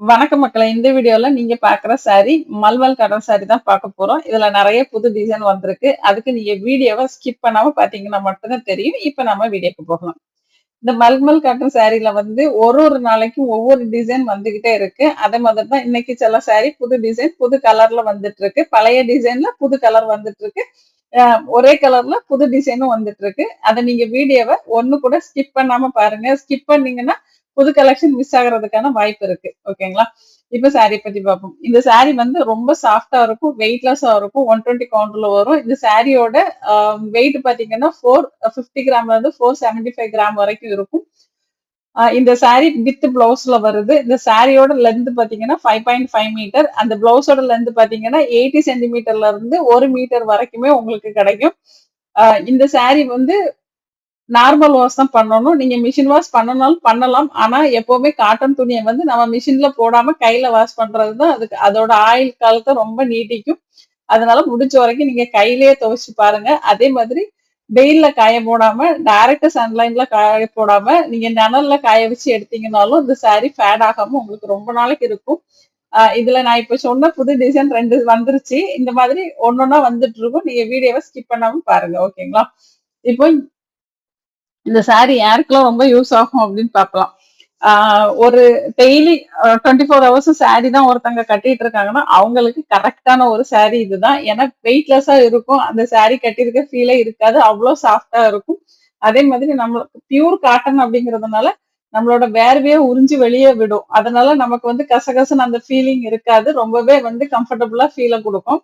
வணக்கம் மக்களை இந்த வீடியோல நீங்க பாக்குற சாரி மல்மல் கடன் சாரி தான் பார்க்க போறோம். இதுல நிறைய புது டிசைன் வந்திருக்கு. அதுக்கு நீங்க வீடியோவை ஸ்கிப் பண்ணாம பாத்தீங்கன்னா மட்டும்தான் தெரியும். இப்ப நம்ம வீடியோக்கு போகலாம். இந்த மல்மல் காட்டன் சாரீல வந்து ஒரு ஒரு நாளைக்கும் ஒவ்வொரு டிசைன் வந்துகிட்டே இருக்கு. அதே மாதிரி தான் இன்னைக்கு சில சாரி புது டிசைன் புது கலர்ல வந்துட்டு இருக்கு. பழைய டிசைன்ல புது கலர் வந்துட்டு இருக்கு. ஒரே கலர்ல புது டிசைனும் வந்துட்டு இருக்கு. அதை நீங்க வீடியோவை ஒன்னு கூட ஸ்கிப் பண்ணாம பாருங்க. ஸ்கிப் பண்ணீங்கன்னா புது கலெக்ஷன் மிஸ் ஆகுறதுக்கான வாய்ப்பு இருக்கு. ஓகேங்களா இப்ப சாரி பத்தி பார்ப்போம். இந்த சாரி வந்து ரொம்ப சாஃப்டா இருக்கும் வெயிட்லெஸ்ஸா இருக்கும் ஒன் டுவெண்ட்டி கவுண்டர்ல வரும். இந்த சாரியோட வெயிட் பாத்தீங்கன்னா ஃபோர் ஃபிஃப்டி கிராம்ல இருந்து ஃபோர் செவன்டி ஃபைவ் கிராம் வரைக்கும் இருக்கும். இந்த சாரி வித் பிளவுஸ்ல வருது. இந்த சாரியோட லென்த் பாத்தீங்கன்னா ஃபைவ் பாயிண்ட் ஃபைவ் மீட்டர் அந்த பிளவுஸோட லென்த் பாத்தீங்கன்னா எயிட்டி சென்டிமீட்டர்ல இருந்து ஒரு மீட்டர் வரைக்குமே உங்களுக்கு கிடைக்கும். இந்த சாரி வந்து நார்மல் வாஷ் தான் பண்ணணும். நீங்க மிஷின் வாஷ் பண்ணனாலும் பண்ணலாம். ஆனா எப்பவுமே காட்டன் துணியை வந்து நம்ம மிஷின்ல போடாம கையில வாஷ் பண்றது தான் அதுக்கு அதோட ஆயில் காலத்தை ரொம்ப நீட்டிக்கும். அதனால முடிஞ்ச வரைக்கும் நீங்க கையிலேயே துவைச்சு பாருங்க. அதே மாதிரி வெயில்ல காய போடாம டைரக்டா சன்லைன்ல காய போடாம நீங்க நிழல்ல காய வச்சு எடுத்தீங்கனாலும் இந்த சாரி ஃபேட் ஆகாம உங்களுக்கு ரொம்ப நாளைக்கு இருக்கும். இதுல நான் இப்ப சொன்ன புது டிசைன் ரெண்டு வந்துருச்சு. இந்த மாதிரி ஒன்னொன்னா வந்துட்டு இருக்கும். நீங்க வீடியோவை ஸ்கிப் பண்ணாம பாருங்க. ஓகேங்களா? இப்போ இந்த சாரி யாருக்கெல்லாம் ரொம்ப யூஸ் ஆகும் அப்படின்னு பார்க்கலாம். ஆஹ் ஒரு daily twenty four hours sari தான் ஒருத்தங்க கட்டிட்டு இருக்காங்கன்னா அவங்களுக்கு கரெக்டான ஒரு சாரி இதுதான். ஏன்னா வெயிட்லெஸ்ஸா இருக்கும். அந்த சாரி கட்டியிருக்க ஃபீலே இருக்காது. அவ்வளோ சாஃப்டா இருக்கும். அதே மாதிரி நம்மளுக்கு பியூர் காட்டன் அப்படிங்கிறதுனால நம்மளோட வேர்வையே உறிஞ்சு வெளியே விடும். அதனால நமக்கு வந்து கசகசன்னு அந்த ஃபீலிங் இருக்காது. ரொம்பவே வந்து கம்ஃபர்டபுளா ஃபீலை கொடுக்கும்.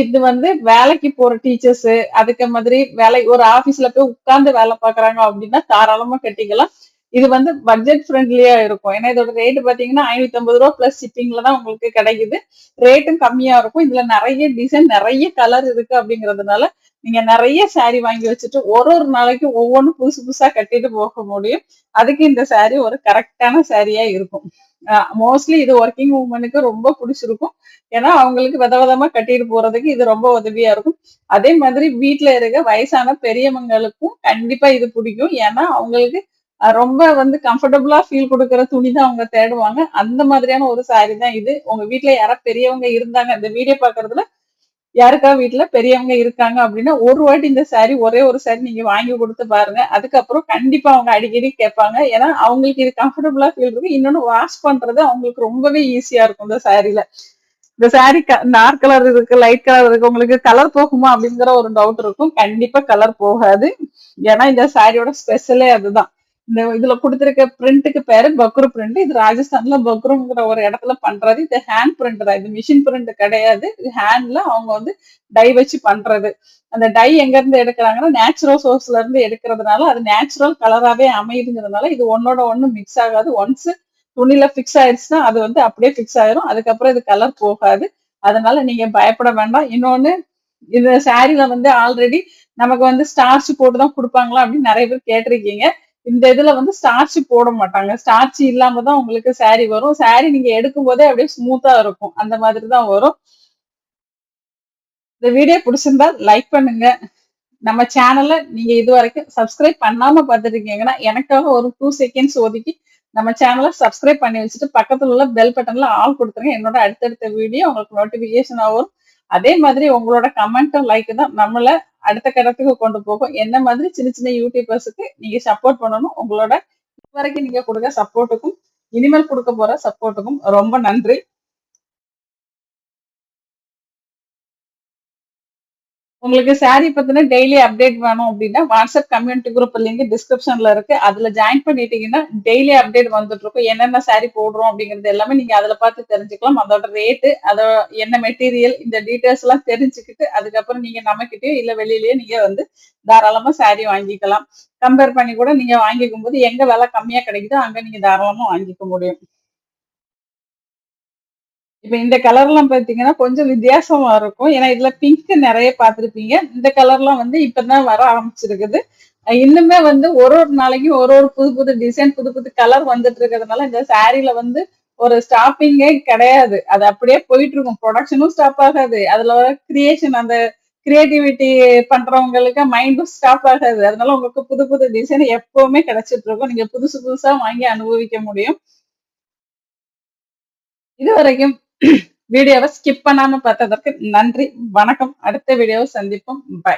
இது வந்து வேலைக்கு போற டீச்சர்ஸ் அதுக்கு மாதிரி வேலை ஒரு ஆபீஸ்ல போய் உட்கார்ந்து வேலை பாக்குறாங்க அப்படின்னா தாராளமா கட்டிக்கலாம். இது வந்து பட்ஜெட் ஃப்ரெண்ட்லியா இருக்கும். ஏன்னா இதோட ரேட் பாத்தீங்கன்னா ஐநூத்தி ஐம்பது ரூபா பிளஸ் ஷிப்பிங்ல தான் உங்களுக்கு கிடைக்குது. ரேட்டும் கம்மியா இருக்கும். இதுல நிறைய டிசைன் நிறைய கலர் இருக்கு அப்படிங்கறதுனால நீங்க நிறைய சாரி வாங்கி வச்சுட்டு ஒரு ஒரு நாளைக்கு ஒவ்வொன்றும் புதுசு புதுசா கட்டிட்டு போக முடியும். அதுக்கு இந்த சாரி ஒரு கரெக்டான சாரியா இருக்கும். மோஸ்ட்லி இது ஒர்க்கிங் உமனுக்கு ரொம்ப பிடிச்சிருக்கும். ஏன்னா அவங்களுக்கு வித விதமா கட்டிட்டு போறதுக்கு இது ரொம்ப உதவியா இருக்கும். அதே மாதிரி வீட்டுல இருக்க வயசான பெரியவங்களுக்கும் கண்டிப்பா இது பிடிக்கும். ஏன்னா அவங்களுக்கு ரொம்ப வந்து கம்ஃபர்டபுளா ஃபீல் கொடுக்குற துணி தான் அவங்க தேடுவாங்க. அந்த மாதிரியான ஒரு சாரி தான் இது. உங்க வீட்டுல யாராவது பெரியவங்க இருந்தாங்க இந்த வீடியோ பாக்குறதுல யாருக்கா வீட்டுல பெரியவங்க இருக்காங்க அப்படின்னா ஒரு வாட்டி இந்த சாரி ஒரே ஒரு சாரி நீங்க வாங்கி கொடுத்து பாருங்க. அதுக்கப்புறம் கண்டிப்பா அவங்க அடிக்கடி கேட்பாங்க. ஏன்னா அவங்களுக்கு இது கம்ஃபர்டபுளா ஃபீல் இருக்கும் இன்னொன்னு வாஷ் பண்றது அவங்களுக்கு ரொம்பவே ஈஸியா இருக்கும் இந்த சாரில இந்த சாரி டார்க் கலர் இருக்கு லைட் கலர் இருக்கு உங்களுக்கு கலர் போகுமா அப்படிங்கிற ஒரு டவுட் இருக்கும். கண்டிப்பா கலர் போகாது. ஏன்னா இந்த சாரியோட ஸ்பெஷலே அதுதான். இந்த இதுல கொடுத்திருக்க பிரிண்ட்டுக்கு பேரு பக்ரு பிரிண்ட் இது ராஜஸ்தான்ல பக்ருங்கிற ஒரு இடத்துல பண்றது. இது ஹேண்ட் பிரிண்ட் தான். இது மிஷின் பிரிண்ட் கிடையாது. இது ஹேண்ட்ல அவங்க வந்து டை வச்சு பண்றது. அந்த டை எங்க இருந்து எடுக்கிறாங்கன்னா நேச்சுரல் சோர்ஸ்ல இருந்து எடுக்கிறதுனால அது நேச்சுரல் கலராவே அமையுதுங்கிறதுனால இது ஒன்னோட ஒண்ணு மிக்ஸ் ஆகாது. ஒன்ஸ் துணியில ஃபிக்ஸ் ஆயிடுச்சுன்னா அது வந்து அப்படியே ஃபிக்ஸ் ஆயிரும். அதுக்கப்புறம் இது கலர் போகாது. அதனால நீங்க பயப்பட வேண்டாம். இன்னொன்னு இந்த சாரீல வந்து ஆல்ரெடி நமக்கு வந்து ஸ்டார்ச் போட்டு தான் கொடுப்பாங்களா அப்படின்னு நிறைய பேர் கேட்டிருக்கீங்க. இந்த இதுல வந்து ஸ்டார்ச் போட மாட்டாங்க. ஸ்டார்ச் இல்லாம தான் உங்களுக்கு சாரி வரும். சாரி நீங்க எடுக்கும் போதே அப்படியே ஸ்மூத்தா இருக்கும். அந்த மாதிரி தான் வரும். இந்த வீடியோ பிடிச்சிருந்தா லைக் பண்ணுங்க. நம்ம சேனலை நீங்க இது வரைக்கும் சப்ஸ்கிரைப் பண்ணாம பார்த்துருக்கீங்கன்னா எனக்காக ஒரு டூ செகண்ட்ஸ் ஒதுக்கி நம்ம சேனலை சப்ஸ்கிரைப் பண்ணி வச்சுட்டு பக்கத்துல உள்ள பெல் பட்டன்ல ஆல் கொடுத்துருங்க. என்னோட அடுத்தடுத்த வீடியோ உங்களுக்கு நோட்டிபிகேஷன் வரும். அதே மாதிரி உங்களோட கமெண்ட்டும் லைக் தான் நம்மள அடுத்த கட்டத்துக்கு கொண்டு போகும். என்ன மாதிரி சின்ன சின்ன யூடியூபர்ஸுக்கு நீங்க சப்போர்ட் பண்ணணும். உங்களோட இது வரைக்கும் நீங்க கொடுக்க சப்போர்ட்டுக்கும் இனிமேல் கொடுக்க போற சப்போர்ட்டுக்கும் ரொம்ப நன்றி. உங்களுக்கு சாரி பத்தின டெய்லி அப்டேட் வேணும் அப்படின்னா வாட்ஸ்அப் கம்யூனிட்டி குரூப் லிங்க் டிஸ்கிரிப்ஷன்ல இருக்கு. அதுல ஜாயின் பண்ணிட்டீங்கன்னா டெய்லி அப்டேட் வந்துட்டு இருக்கும். என்னென்ன சாரி போடுறோம் அப்படிங்கிறது எல்லாமே நீங்க அதுல பார்த்து தெரிஞ்சுக்கலாம். அதோட ரேட்டு அதோட என்ன மெட்டீரியல் இந்த டீட்டெயில்ஸ் எல்லாம் தெரிஞ்சுக்கிட்டு அதுக்கப்புறம் நீங்க நம்மகிட்டயோ இல்ல வெளியிலயோ நீங்க வந்து தாராளமா சாரி வாங்கிக்கலாம். கம்பேர் பண்ணி கூட நீங்க வாங்கிக்கும் போது எங்க விலை கம்மியா கிடைக்குதோ அங்க நீங்க தாராளமா வாங்கிக்க முடியும். இப்ப இந்த கலர்லாம் பாத்தீங்கன்னா கொஞ்சம் வித்தியாசமா இருக்கும். ஏன்னா இதுல பிங்க் நிறைய பார்த்திருப்பீங்க. இந்த கலர்லாம் வந்து இப்பதான் வர ஆரம்பிச்சிருக்குது. இன்னுமே வந்து ஒரு ஒரு நாளைக்கும் ஒரு ஒரு புது புது டிசைன் புது புது கலர் வந்துட்டு இருக்கிறதுனால இந்த சாரீல வந்து ஒரு ஸ்டாப்பிங்கே கிடையாது. அது அப்படியே போயிட்டு இருக்கும். ப்ரொடக்ஷனும் ஸ்டாப் ஆகாது. அதுல வர கிரியேஷன் அந்த கிரியேட்டிவிட்டி பண்றவங்களுக்கு மைண்டும் ஸ்டாப் ஆகாது. அதனால உங்களுக்கு புது புது டிசைன் எப்பவுமே கிடைச்சிட்டு இருக்கும். நீங்க புதுசு புதுசா வாங்கி அனுபவிக்க முடியும். இதுவரைக்கும் வீடியோவை ஸ்கிப் பண்ணாம பார்த்ததற்கு நன்றி. வணக்கம். அடுத்த வீடியோவை சந்திப்போம். பை